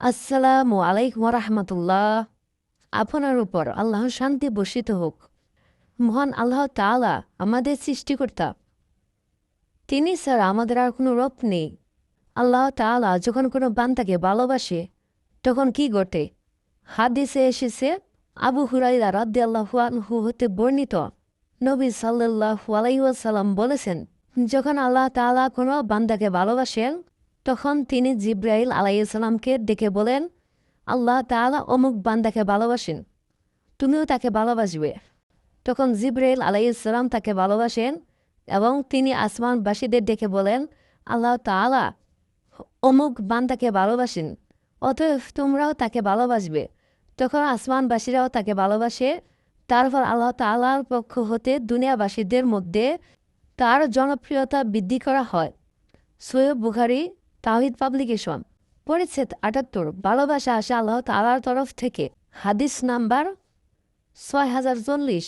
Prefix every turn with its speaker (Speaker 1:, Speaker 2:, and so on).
Speaker 1: আসসালামু আলাইকুম রহমতুল্লাহ আপনার উপর আল্লাহ শান্তি বর্ষিত হোক। মহান আল্লাহ তাআলা আমাদের সৃষ্টিকর্তা। তিনি স্যার আমাদের আর কোনো রূপ নেই। আল্লাহ তাআলা যখন কোনো বান্তাকে ভালোবাসে, তখন কি ঘটে? হাদিসে এসেছে, আবু হুরাইরা রাদ্দি আল্লাহু হতে বর্ণিত, নবী সাল্লাল্লাহু আলাইসাল্লাম বলেছেন, যখন আল্লাহ তাআলা কোনো বান্দাকে ভালোবাসেন তখন তিনি জিব্রাইল আলাইসাল্লামকে ডেকে বলেন, আল্লাহ তাআলা অমুক বান্দাকে ভালোবাসেন, তুমিও তাকে ভালোবাসবে। তখন জিব্রাইল আলাইসাল্লাম তাকে ভালোবাসেন এবং তিনি আসমানবাসীদের ডেকে বলেন, আল্লাহ তাআলা অমুক বান্দাকে ভালোবাসেন, অতএব তোমরাও তাকে ভালোবাসবে। তখন আসমানবাসীরাও তাকে ভালোবাসে। তারপর আল্লাহ তাআলার পক্ষ হতে দুনিয়াবাসীদের মধ্যে তার জনপ্রিয়তা বৃদ্ধি করা হয়। সৈয়দ বুখারি তাহিদ পাবলিকেশন। পরিচ্ছেদ আটাত্তর। ভালোবাসা আসা আল্লাহ তালার তরফ থেকে। হাদিস নাম্বার ছয় হাজার চল্লিশ।